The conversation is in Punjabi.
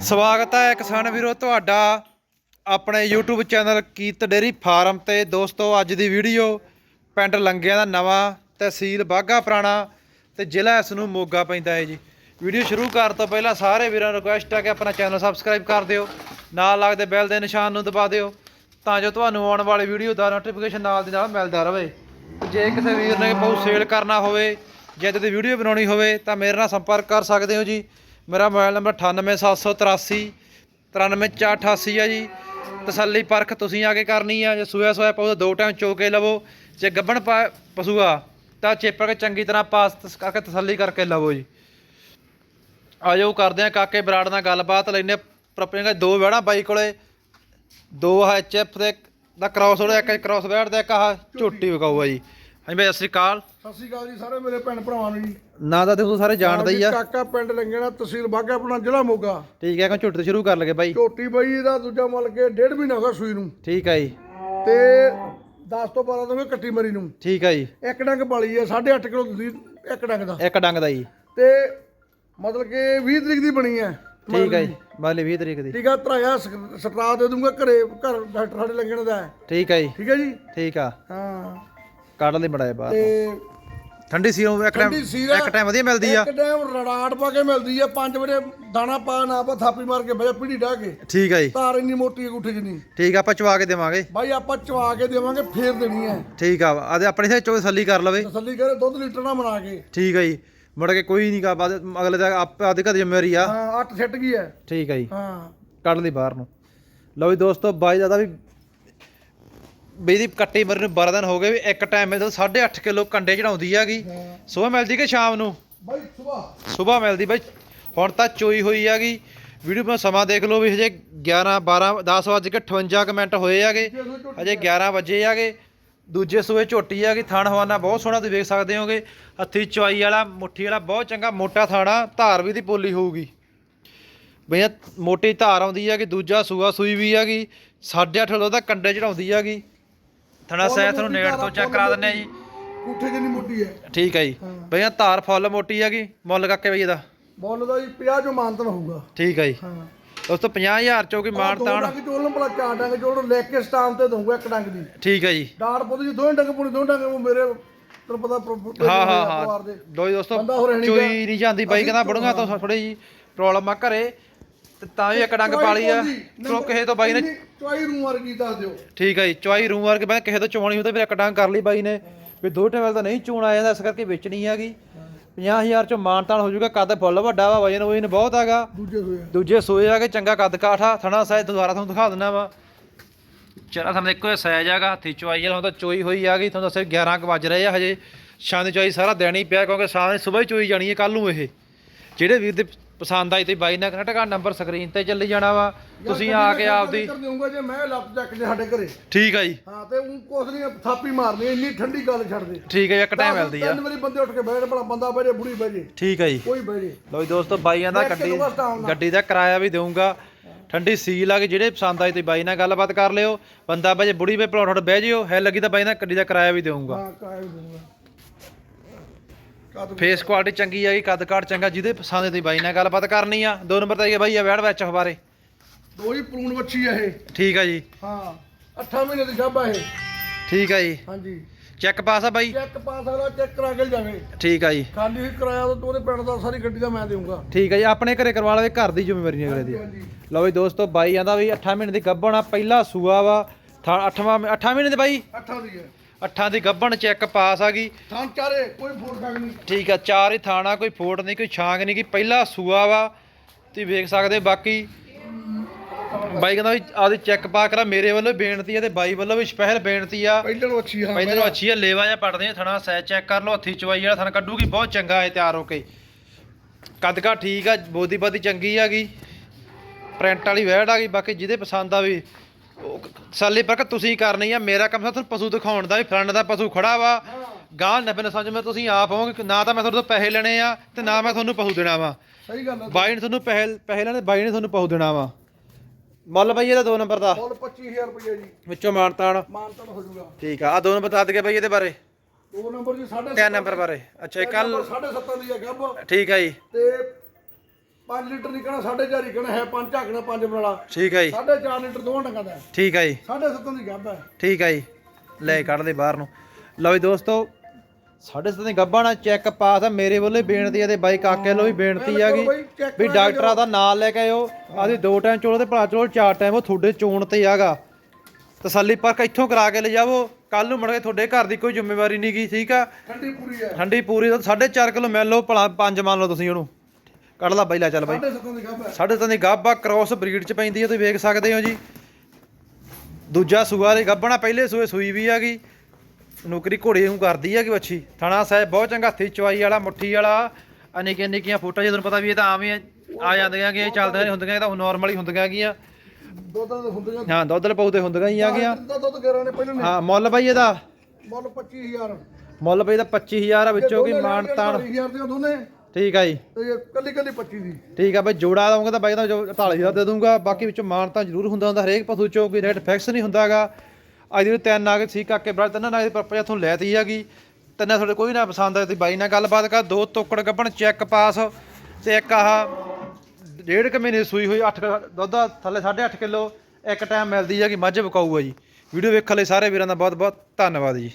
ਸਵਾਗਤ ਹੈ ਕਿਸਾਨ ਵੀਰੋ, ਤੁਹਾਡਾ ਆਪਣੇ YouTube channel Kirat dairy farm ਤੇ। ਦੋਸਤੋ, ਅੱਜ ਦੀ ਵੀਡੀਓ ਪਿੰਡ ਲੰਗਿਆਂ ਦਾ ਨਵਾਂ ਤਹਿਸੀਲ ਬਾਗਾ ਪੁਰਾਣਾ ਤੇ ਜ਼ਿਲ੍ਹਾ ਇਸ ਨੂੰ ਮੋਗਾ ਪੈਂਦਾ ਹੈ ਜੀ। ਵੀਡੀਓ ਸ਼ੁਰੂ ਕਰਨ ਤੋਂ ਪਹਿਲਾਂ ਸਾਰੇ ਵੀਰਾਂ ਨੂੰ ਰਿਕੁਐਸਟ ਹੈ ਕਿ ਆਪਣਾ ਚੈਨਲ ਸਬਸਕ੍ਰਾਈਬ ਕਰ ਦਿਓ, ਨਾਲ ਲੱਗਦੇ ਬੈਲ ਦੇ ਨਿਸ਼ਾਨ ਨੂੰ ਦਬਾ ਦਿਓ, ਤਾਂ ਜੋ ਤੁਹਾਨੂੰ ਆਉਣ ਵਾਲੀ ਵੀਡੀਓ ਦਾ ਨੋਟੀਫਿਕੇਸ਼ਨ ਨਾਲ ਦੀ ਨਾਲ ਮਿਲਦਾ ਰਹੇ। ਜੇ ਕਿਸੇ ਵੀਰ ਨੇ ਬਹੁਤ ਸੇਲ ਕਰਨਾ ਹੋਵੇ, ਜਾਂ ਦੀ ਵੀਡੀਓ ਬਣਾਉਣੀ ਹੋਵੇ, ਤਾਂ ਮੇਰੇ ਨਾਲ ਸੰਪਰਕ ਕਰ ਸਕਦੇ ਹੋ ਜੀ। ਮੇਰਾ ਮੋਬਾਈਲ ਨੰਬਰ 98783 93488 ਆ ਜੀ। ਤਸੱਲੀ ਪਰਖ ਤੁਸੀਂ ਆ ਕੇ ਕਰਨੀ ਆ, ਜੇ ਸੂਆ ਸੋਇਆ ਪਾਉ ਦੋ ਟਾਈਮ ਚੋ ਕੇ ਲਵੋ। ਜੇ ਗੱਬਣ ਪਾ ਪਸ਼ੂ ਤਾਂ ਚੇਪਰ ਕੇ ਚੰਗੀ ਤਰ੍ਹਾਂ ਪਾਸ ਤਸ- ਕਰਕੇ ਤਸੱਲੀ ਕਰਕੇ ਲਵੋ ਜੀ। ਆਜੋ ਕਰਦੇ ਆ ਕਾਕੇ ਬਰਾੜ ਨਾਲ ਗੱਲਬਾਤ ਲੈਨੇ ਪ੍ਰਪਰੇਗਾ ਦੋ ਵੜਾ ਬਾਈ ਕੋਲੇ। ਦੋ ਐਚਐਫ ਦੇ ਦਾ ਕ੍ਰਾਸ ਉਹਦਾ ਇੱਕ ਕ੍ਰਾਸ ਬੈਠ ਦਾ, ਇੱਕ ਆਹ ਝੋਟੀ ਵਿਕਾਊ ਆ ਜੀ। ਹਾਂਜੀ ਬਾਈ, ਸਤਿ ਸ਼੍ਰੀ ਅਕਾਲ। ਸਤਿ ਸ਼੍ਰੀ ਅਕਾਲ ਜੀ ਸਾਰੇ ਮੇਰੇ ਭੈਣ ਭਰਾਵਾਂ ਨੂੰ ਜੀ। ਨਾਂ ਤਾਂ ਤੁਸੀਂ ਸਾਰੇ ਜਾਣਦੇ ਹੀ ਆ। ਕਾਕਾ ਪਿੰਡ ਲੰਗੇਣਾ ਤਹਿਸੀਲ ਬਾਗਾ ਆਪਣਾ ਜ਼ਿਲ੍ਹਾ ਮੋਗਾ। ਠੀਕ ਹੈ ਕਿ ਝੋਟੀ ਤੋਂ ਸ਼ੁਰੂ ਕਰ ਲਗੇ ਬਾਈ? ਝੋਟੀ ਬਈ ਇਹਦਾ ਦੂਜਾ ਮਲ ਕੇ ਡੇਢ ਮਹੀਨਾ ਹੋ ਗਿਆ ਸੂਈ ਨੂੰ। ਠੀਕ ਹੈ ਜੀ। ਤੇ 10 ਤੋਂ 12 ਦਿਨ ਹੋਏ ਕੱਟੀ ਮਰੀ ਨੂੰ। ਠੀਕ ਹੈ ਜੀ। ਇੱਕ ਡੰਗ ਪਾਲੀ ਹੈ 8.5 ਕਿਲੋ ਦੁੱਧ ਇੱਕ ਡੰਗ ਦਾ। ਇੱਕ ਡੰਗ ਦਾ ਜੀ। ਤੇ ਮਤਲਬ ਕਿ 20 ਤਰੀਕ ਦੀ ਬਣੀ ਹੈ। ਠੀਕ ਹੈ ਜੀ ਬਾਲੇ 20 ਤਰੀਕ ਦੀ। ਠੀਕ ਆ ਧਰਾਇਆ ਸਟਰਾ ਦੇ ਦੂੰਗਾ ਘਰੇ ਘਰ ਡਾਕਟਰ ਸਾਡੇ ਲੰਗਣ ਦਾ। ਠੀਕ ਹੈ ਜੀ। ਠੀਕ ਹੈ ਜੀ? ਠੀਕ ਆ। ਹਾਂ। ਕੱਢ ਲਈ ਬੜਾਏ ਬਾਹਰ ਤੇ। ਠੰਡੀ ਸੀ ਇੱਕ ਟਾਈਮ ਠੰਡੀ ਸੀਰਾ ਇੱਕ ਟਾਈਮ ਵਧੀਆ ਮਿਲਦੀ ਆ। ਇੱਕ ਟਾਈਮ ਰੜਾੜ ਪਾ ਕੇ ਮਿਲਦੀ ਆ 5 ਵਜੇ ਦਾਣਾ ਪਾ ਨਾ ਪਾ ਥਾਪੀ ਮਾਰ ਕੇ ਬਜਾ ਪੀੜੀ ਢਾ ਕੇ। ਠੀਕ ਹੈ ਜੀ। ਤਾਰ ਇੰਨੀ ਮੋਟੀ ਗੁੱਠੇ ਜਿੰਨੀ ਠੀਕ ਆ ਆਪਾਂ ਚਵਾ ਕੇ ਦੇਵਾਂਗੇ। ਬਾਈ ਆਪਾਂ ਚਵਾ ਕੇ ਦੇਵਾਂਗੇ ਫੇਰ ਦੇਣੀ ਹੈ ਠੀਕ ਆ ਆਦੇ ਆਪਣੀ ਸੇ ਚੋ ਤਸੱਲੀ ਕਰ ਲਵੇ। ਤਸੱਲੀ ਕਰੇ ਦੁੱਧ ਲੀਟਰ ਨਾ ਬਣਾ ਕੇ। ਠੀਕ ਹੈ ਜੀ। ਮੁੜ ਕੇ ਕੋਈ ਨਹੀਂ ਕਾ ਬਾਅਦ ਅਗਲੇ ਦਾ ਆਪ ਆਦੇ ਘਰ ਜ਼ਿੰਮੇਵਾਰੀ ਆ। ਹਾਂ ਅੱਟ ਸਿੱਟ ਗਈ ਹੈ। ਠੀਕ ਹੈ ਜੀ। ਹਾਂ। ਕੱਢ ਲਈ ਬਾਹਰ ਨੂੰ। ਲਓ ਜੀ ਦੋਸਤੋ ਬਾਈ ਦਾ ਵੀ ਬਈ ਦੀ ਕੱਟੀ ਮਰੀ ਨੂੰ 12 ਦਿਨ ਹੋ ਗਏ ਵੀ ਇੱਕ ਟਾਈਮ ਮਿਲਦਾ 8.5 ਕਿਲੋ ਕੰਡੇ ਚੜਾਉਂਦੀ ਹੈਗੀ। ਸਵੇਰ ਮਿਲਦੀ ਕਿ ਸ਼ਾਮ ਨੂੰ? ਬਾਈ ਸੁਬਾ ਸਵੇਰ ਮਿਲਦੀ ਬਾਈ। ਹੁਣ ਤਾਂ ਚੋਈ ਹੋਈ ਹੈਗੀ। ਵੀਡੀਓ ਮੈਂ ਸਮਾਂ ਦੇਖ ਲਓ ਵੀ ਹਜੇ 11 12 10 ਵੱਜ ਕੇ 58 ਕੁ ਮਿੰਟ ਹੋਏ ਹੈਗੇ। ਹਜੇ 11 ਵਜੇ ਹੈਗੇ। ਦੂਜੇ ਸੂਏ ਝੋਟੀ ਹੈਗੀ। ਥਣ ਹਵਾਨਾ ਬਹੁਤ ਸੋਹਣਾ ਤੁਸੀਂ ਵੇਖ ਸਕਦੇ ਹੋਗੇ। ਹੱਥੀ ਚਵਾਈ ਵਾਲਾ ਮੁੱਠੀ ਵਾਲਾ ਬਹੁਤ ਚੰਗਾ ਮੋਟਾ ਥਾਣਾ। ਧਾਰ ਵੀ ਦੀ ਪੋਲੀ ਹੋਊਗੀ। ਬਈ ਮੋਟੀ ਧਾਰ ਆਉਂਦੀ ਹੈਗੀ। ਦੂਜਾ ਸੂਆ ਸੂਈ ਵੀ ਹੈਗੀ। 8.5 ਕਿਲੋ ਦਾ ਕੰਡੇ ਚੜਾਉਂਦੀ ਹੈਗੀ। ਥਣਾ ਸਹਿ ਤੁਹਾਨੂੰ ਨੇੜ ਤੋਂ ਚੈੱਕ ਕਰਾ ਦਿੰਨੇ ਆ ਜੀ। ਗੁੱਠੇ ਜਿੰਨੀ ਮੋਟੀ ਹੈ। ਠੀਕ ਹੈ ਜੀ। ਇਹ ਧਾਰ ਫੁੱਲ ਮੋਟੀ ਹੈਗੀ ਮੁੱਲ ਕਾਕੇ ਬਈ ਇਹਦਾ? ਬੋਲ ਦਾ ਜੀ 50 ਜੋ ਮਾਨਤਨ ਹੋਊਗਾ। ਠੀਕ ਹੈ ਜੀ। ਹਾਂ। ਦੋਸਤੋ 50000 ਚੋਂ ਕੀ ਮਾਣ ਦੋ ਤਾਣ? ਡੰਗ ਚੋਲ ਨੂੰ ਭਲਾ ਚਾਰ ਡੰਗ ਚੋਲ ਲੈ ਕੇ ਸਟਾਮ ਤੇ ਦਊਂਗਾ ਇੱਕ ਡੰਗ ਦੀ। ਠੀਕ ਹੈ ਜੀ। ਡਾੜ ਪੁੱਤ ਜੀ ਦੋਵੇਂ ਡੰਗ ਪੁਣੀ ਦੋਵੇਂ ਡੰਗ ਮੇਰੇ ਤੈਨੂੰ ਪਤਾ ਹਾਂ ਹਾਂ ਹਾਂ। ਦੇ। ਲੋ ਜੀ ਦੋਸਤੋ। ਚੋਈ ਨਹੀਂ ਜਾਂਦੀ। ਬਾਈ ਕਹਿੰਦਾ ਬੜੂਗਾ ਤੋਂ ਥੋੜੀ ਜੀ ਪ੍ਰੋਬਲਮ ਆ ਘਰੇ। ਤੇ ਤਾਂ ਵੀ ਇੱਕ ਡੰਗ ਪਾਲੀ ਆ। ਚਲੋ ਕਿਸੇ ਤੋਂ ਬਾਈ ਨੇ ਚਵਾਈ ਰੂਮ ਵਰਗੀ ਦੱਸ ਦਿਓ। ਠੀਕ ਹੈ ਜੀ ਚਵਾਈ ਰੂਮ ਵਰਗੇ ਬਾਈ ਕਿਸੇ ਤੋਂ ਚਵਾਉਣੀ ਹੁੰਦੀ ਫਿਰ ਇੱਕ ਡੰਗ ਕਰ ਲਈ ਬਾਈ ਨੇ। ਵੀ ਦੋ ਟੇਬਲ ਤਾਂ ਨਹੀਂ ਚੋਣ ਆ ਜਾਂਦਾ ਇਸ ਕਰਕੇ ਵੇਚਣੀ ਹੈਗੀ। 50000 ਚੋਂ ਮਾਨਤਾਨ ਹੋ ਜਾਊਗਾ ਕੱਦ ਫੁੱਲ ਵੱਡਾ ਵਾ ਵਜਨ ਵਜਨ ਬਹੁਤ ਹੈਗਾ। ਦੂਜੇ ਹੋਏ ਦੂਜੇ ਸੋਏ ਆ ਕੇ ਚੰਗਾ ਕੱਦ ਕਾਠਾ ਥਣਾ ਸਾਇਦ ਦੁਬਾਰਾ ਤੁਹਾਨੂੰ ਦਿਖਾ ਦਿੰਦਾ ਵਾ। ਚਰਾ ਤੁਹਾਨੂੰ ਇੱਕੋ ਸਾਇਜ ਹੈਗਾ ਹੱਥੀ ਚਵਾਈ ਵਾਲਾ ਤਾਂ ਚੋਈ ਹੋਈ ਆ ਗਈ ਤੁਹਾਨੂੰ ਦੱਸਿਆ 11 ਕੁ ਵੱਜ ਰਹੇ ਆ ਹਜੇ। ਸ਼ਾਮ ਦੀ ਚੋਈ ਸਾਰਾ ਦਿਨ ਹੀ ਪਿਆ ਕਿਉਂਕਿ ਦੀ ਸਵੇਰ ਹੀ ਚੋਈ ਜਾਣੀ ਹੈ ਕੱਲ ਨੂੰ ਇਹ। ਜਿਹੜੇ ਵੀਰ ਦੇ ਪਸੰਦ ਆਈ ਤੇ ਬਾਈ ਨਾਲ ਕਨੈਕਟ ਕਰ ਨੰਬਰ ਸਕਰੀਨ ਤੇ ਚੱਲੀ ਜਾਣਾ ਵਾ। ਤੁਸੀਂ ਆ ਕੇ ਆਪਦੀ ਦੇਊਂਗਾ ਜੇ ਮੈਂ ਲੱਤ ਚੱਕ ਜੇ ਸਾਡੇ ਘਰੇ? ਠੀਕ ਆ ਜੀ। ਹਾਂ ਤੇ ਉਹ ਕੁਛ ਨਹੀਂ ਥਾਪੀ ਮਾਰਨੀ ਇੰਨੀ ਠੰਡੀ ਗੱਲ ਛੱਡ ਦੇ। ਠੀਕ ਹੈ ਜੀ, ਇੱਕ ਟਾਈਮ ਮਿਲਦੀ ਆ। ਤਿੰਨ ਵਾਰੀ ਬੰਦੇ ਉੱਠ ਕੇ ਬੈਠ ਭਲਾ ਬੰਦਾ ਬਹਿ ਜੇ ਬੁੜੀ ਬਹਿ ਜੇ। ਠੀਕ ਹੈ ਜੀ। ਕੋਈ ਬਹਿ ਜੇ। ਲਓ ਜੀ ਦੋਸਤੋ ਬਾਈਆਂ ਦਾ ਇੱਕ ਗੱਡੀ ਦਾ ਕਿਰਾਇਆ ਵੀ ਦੇਵਾਂਗਾ ਠੰਡੀ ਸੀਲ ਆ ਕੇ ਜਿਹੜੇ ਪਸੰਦ ਆਈ ਤੇ ਬਾਈ ਨਾਲ ਗੱਲਬਾਤ ਕਰ ਲਿਓ। ਬੰਦਾ ਬਜੇ ਬੁੜੀ ਵੇ ਪਲੌਟ ਬਹਿ ਜਿਓ। ਹੈ ਲੱਗੀ ਤਾਂ ਬਾਈ ਨਾਲ ਗੱਡੀ ਦਾ ਕਿਰਾਇਆ ਵੀ ਦੇਵਾਂਗਾ ਹਾਂ ਫੇਸ ਕੁਆਲਿਟੀ ਚੰਗੀ ਆਗੀ ਕੱਦ ਕਾਠ ਚੰਗਾ ਜਿਹਦੇ ਪਸੰਦ ਦੀ ਬਾਈ ਨਾਲ ਗੱਲਬਾਤ ਕਰਨੀ ਆ। ਦੋ ਨੰਬਰ ਤੇ ਬਾਈ ਆ ਵੈੜ ਵਿੱਚ ਬਾਰੇ। ਦੋ ਹੀ ਪਲੂਣ ਵੱਛੀ ਆ ਇਹ। ਠੀਕ ਆ ਜੀ। ਹਾਂ 8 ਮਹੀਨੇ ਦੀ ਗੱਭ ਆ ਇਹ। ਠੀਕ ਆ ਜੀ। ਹਾਂਜੀ। ਚੈੱਕ ਪਾਸ ਆ ਬਾਈ? ਚੈੱਕ ਪਾ ਸਕਦਾ ਚੈੱਕ ਕਰਾ ਕੇ ਜਾਵੇ ਠੀਕ ਆ ਜੀ। ਖਾਲੀ ਹੀ ਕਰਾਇਆ ਤਾਂ ਉਹਦੇ ਪਿੰਡ ਦਾ ਸਾਰੀ ਗੱਡੀ ਦਾ ਮੈਂ ਦੇਊਂਗਾ। ਠੀਕ ਆ ਜੀ ਆਪਣੇ ਘਰੇ ਕਰਵਾ ਲਵੇ ਘਰ ਦੀ ਜ਼ਿੰਮੇਵਾਰੀ ਨਹੀਂ ਅਗਲੇ ਦੀ। ਲਓ ਵੀ ਦੋਸਤੋ ਬਾਈ ਆਂਦਾ ਵੀ 8 ਮਹੀਨੇ ਦੀ ਗੱਭਣ ਆ ਪਹਿਲਾ ਸੂਆ ਵਾ 8ਵਾਂ 8 ਮਹੀਨੇ ਦੇ ਬਾਈ? ਅੱਠਾਂ ਦੀ ਹੈ 8 ਦੀ ਗੱਭਣ ਚੈੱਕ ਪਾਸ ਆ ਗਈ। ਥਾਂ ਚਾਰੇ ਕੋਈ ਫੋੜ ਖਾਗ ਨਹੀਂ। ਠੀਕ ਆ ਚਾਰ ਹੀ ਥਾਣਾ ਕੋਈ ਫੋਟ ਨਹੀਂ ਕੋਈ ਛਾਂਗ ਨਹੀਂ ਕਿ ਪਹਿਲਾ ਸੂਆ ਵਾ। ਤੁਸੀਂ ਵੇਖ ਸਕਦੇ ਬਾਕੀ। ਬਾਈ ਕਹਿੰਦਾ ਵੀ ਆਦੀ ਚੈੱਕ ਪਾ ਕਰਾ ਮੇਰੇ ਵੱਲੋਂ ਬੇਨਤੀ ਹੈ ਤੇ ਬਾਈ ਵੱਲੋਂ ਵੀ ਸਪੈਸ਼ਲ ਬੇਨਤੀ ਆ। ਪਹਿਲਾਂ ਵੱਛੀ ਹਾਂ ਪਹਿਲਾਂ ਅੱਛੀ ਆ ਲੇਵਾ ਜਾਂ ਪੜਦੇ ਆ ਥਣਾ ਸੈ ਚੈੱਕ ਕਰ ਲਓ ਹੱਥੀ ਚਵਾਈ ਵਾਲਾ ਥਣ ਕੱਢੂਗੀ ਬਹੁਤ ਚੰਗਾ ਹੈ ਤਿਆਰ ਹੋ ਕੇ। ਕੱਦਕਾ ਠੀਕ ਆ ਬੋਦੀ ਬਾਦੀ ਚੰਗੀ ਹੈਗੀ ਪ੍ਰਿੰਟ ਵਾਲੀ ਵੈੜ ਆ ਗਈ ਬਾਕੀ ਜਿਹਦੇ ਪਸੰਦ ਆ ਵੀ ਸਾਲੀ ਪਰ ਤੁਸੀਂ ਕਰਨੀ ਆ ਮੇਰਾ ਕੰਮ ਤਾਂ ਤੁਹਾਨੂੰ ਪਸ਼ੂ ਦਿਖਾਉਣ ਦਾ ਵੀ ਫਰੰਟ ਦਾ ਪਸ਼ੂ ਖੜਾ ਵਾ। ਗਾਂ ਨੱਬੇ ਨਸਾਂ ਮੈਂ ਤੁਸੀਂ ਆਪ ਹੋਵੋਗੇ ਨਾ ਤਾਂ ਮੈਂ ਤੁਹਾਡੇ ਤੋਂ ਪੈਸੇ ਲੈਣੇ ਆ ਤੇ ਨਾ ਮੈਂ ਤੁਹਾਨੂੰ ਪਸ਼ੂ ਦੇਣਾ ਵਾ। ਸਹੀ ਗੱਲ ਹੈ ਬਾਈ ਨੇ ਤੁਹਾਨੂੰ ਪੈਸੇ ਪੈਸੇ ਲੈਣੇ ਬਾਈ ਨੇ ਤੁਹਾਨੂੰ ਪਸ਼ੂ ਦੇਣਾ ਵਾ। ਮੁੱਲ ਬਾਈ ਇਹਦਾ ਦੋ ਨੰਬਰ ਦਾ। ਮੁੱਲ 25000 ਰੁਪਏ ਜੀ। ਵਿੱਚੋਂ ਮਾਨਤਾਨ। ਮਾਨਤਨ ਹੋ ਜਾਊਗਾ। ਠੀਕ ਆ ਆ ਦੋ ਨੰਬਰ ਬਤਾ ਦਗੇ ਬਾਈ ਇਹਦੇ ਬਾਰੇ। ਦੋ ਨੰਬਰ ਜੀ ਸਾਢੇ ਤਿੰਨ ਨੰਬਰ ਬਾਰੇ। ਅੱਛਾ ਕੱਲ ਸਾਢੇ ਸੱਤਾਂ ਦੀ ਹੈ ਗੱਭ। ਠੀਕ ਆ ਜੀ। ਤੇ 5 ਲੀਟਰ ਨਹੀਂ ਕਹਿਣਾ 4.5 ਹੀ ਕਹਿਣਾ ਹੈ ਪੰਜ ਝਾਕਣਾ ਪੰਜ ਬਰਾਲਾ। ਠੀਕ ਹੈ ਜੀ। 4.5 ਲੀਟਰ ਦੋਵਾਂ ਡੰਗਾਂ ਦਾ ਠੀਕ ਹੈ ਜੀ। 7.5 ਦੀ ਗੱਭ ਹੈ। ਠੀਕ ਹੈ ਜੀ। ਲੈ ਕੱਢ ਦੇ ਬਾਹਰ ਨੂੰ। ਲਓ ਜੀ ਦੋਸਤੋ ਸਾਡੇ ਸਤੇ ਗੱਬਾਂ ਨਾਲ ਚੈੱਕ ਪਾਸ ਆ। ਮੇਰੇ ਵੱਲੋਂ ਬੇਨਤੀ ਹੈ ਤੇ ਬਾਈ ਕਾਕੇ ਵੱਲੋਂ ਵੀ ਬੇਨਤੀ ਹੈਗੀ ਬਾਈ check ਵੀ ਡਾਕਟਰਾਂ ਦਾ ਨਾਮ ਲੈ ਕੇ ਆਇਓ। ਆਦੀ ਦੋ ਟਾਈਮ ਚੋਲੋ ਤੇ ਭਲਾ ਚੋਲ ਚਾਰ ਟਾਈਮ ਉਹ ਤੁਹਾਡੇ ਚੋਣ ਤੇ ਹੈਗਾ ਤਸੱਲੀ ਪਰਖ ਇੱਥੋਂ ਕਰਾ ਕੇ ਲੈ ਜਾਵੋ। ਕੱਲ ਨੂੰ ਮੁੜ ਕੇ ਤੁਹਾਡੇ ਘਰ ਦੀ ਕੋਈ ਜ਼ਿੰਮੇਵਾਰੀ ਨਹੀਂ ਗਈ ਠੀਕ ਆ? ਠੰਡੀ ਪੂਰੀ ਹੈ। ਠੰਡੀ ਪੂਰੀ 4.5 ਕਿਲੋ ਮਿਲ ਲਓ ਭਲਾ ਪੰਜ ਮੰਨ ਲਓ ਤੁਸੀਂ ਉਹਨੂੰ। ਕੱਢ ਲਾ ਬਾਈ ਲੈ ਚੱਲ ਬਾਈ। 7.5 ਦੀ ਗੱਭ ਹੈ। ਸਾਡੇ ਤਾਂ ਦੀ ਗੱਭਾ ਕ੍ਰੋਸ ਬਰੀਡ ਚ ਪੈਂਦੀ ਹੈ ਤੁਸੀਂ ਵੇਖ ਸਕਦੇ ਹੋ ਜੀ। ਦੂਜਾ ਸੂਆ ਦੇ ਗੱਭਣਾ ਪਹਿਲੇ ਸੂਏ ਸੂਈ ਵੀ ਹੈਗੀ ਨੌਕਰੀ ਘੋੜੇ ਨੂੰ ਕਰਦੀ ਹੈਗੀ ਵੱਛੀ। ਥਣਾ ਸਾਹਿਬ ਬਹੁਤ ਚੰਗਾ ਹੱਥੀ ਚਵਾਈ ਵਾਲਾ ਮੁੱਠੀ ਵਾਲਾ ਆ ਨਿੱਕੀਆਂ ਨਿੱਕੀਆਂ ਫੋਟੋ ਜਦੋਂ ਪਤਾ ਵੀ ਇਹ ਤਾਂ ਆਮ ਹੀ ਆ ਜਾਂਦੀਆਂ ਕਿ ਇਹ ਚੱਲਦੀਆਂ ਨਹੀਂ ਹੁੰਦੀਆਂ ਇਹ ਤਾਂ ਨਾਰਮਲ ਹੀ ਹੁੰਦੀਆਂ ਹੈਗੀਆਂ ਦੁੱਧ ਦੇ ਹੁੰਦੀਆਂ ਹਾਂ ਦੁੱਧ ਲਪਾਉ ਤੇ ਹੁੰਦੀਆਂ ਹੀ ਹੈਗੀਆਂ ਦਾ ਦੁੱਧ ਗੇਰਾਂ ਨੇ ਪਹਿਲਾਂ ਨੇ। ਹਾਂ ਮੁੱਲ ਬਾਈ ਇਹਦਾ? ਮੁੱਲ 25000 ਮੁੱਲ ਬਾਈ ਦਾ 25000 ਆ ਵਿੱਚੋਂ ਕੀ ਮਾਣ ਤਾਣ। 20000 ਦੀਆਂ ਦੋਨੇ। ਠੀਕ ਆ ਜੀ। ਤੇ ਕੱਲੀ ਕੱਲੀ 25 ਦੀ। ਠੀਕ ਆ ਬਈ ਜੋੜਾ ਦਵਾਂਗਾ ਤਾਂ ਬਾਈ ਦਾ 40000 ਦੇ ਦੂੰਗਾ। ਬਾਕੀ ਵਿੱਚੋਂ ਮਾਨ ਤਾਂ ਜ਼ਰੂਰ ਹੁੰਦਾ ਹੁੰਦਾ ਹਰੇਕ ਪਸ਼ੂ ਚੋਂ ਕੋਈ ਰੇਟ ਫਿਕਸ ਨਹੀਂ ਹੁੰਦਾਗਾ। ਅੱਜ ਦੀ ਤਿੰਨ ਨਾਗ ਸੀ ਕਾਕੇ ਬਰਾ ਤਿੰਨਾਂ ਨਾਗ ਦੀ ਪਰਪਸ ਇੱਥੋਂ ਲੈਤੀ ਹੈਗੀ। ਤਿੰਨਾਂ ਤੁਹਾਡੇ ਕੋਈ ਨਾ ਪਸੰਦ ਆਏ ਤੇ ਬਾਈ ਨਾਲ ਗੱਲਬਾਤ ਕਰ। ਦੋ ਤੋਕੜ ਗੱਬਣ ਚੈੱਕ ਪਾਸ। ਤੇ ਇੱਕ ਆਹ ਡੇਢ ਕੁ ਮਹੀਨੇ ਦੀ ਸੂਈ ਹੋਈ 8 ਦੁੱਧ ਦਾ ਥੱਲੇ 8.5 ਕਿਲੋ। ਇੱਕ ਟਾਈਮ ਮਿਲਦੀ ਹੈਗੀ ਮੱਝ ਵਿਕਾਊ ਆ ਜੀ। ਵੀਡੀਓ ਵੇਖਣ ਲਈ ਸਾਰੇ ਵੀਰਾਂ ਦਾ ਬਹੁਤ ਬਹੁਤ ਧੰਨਵਾਦ ਜੀ।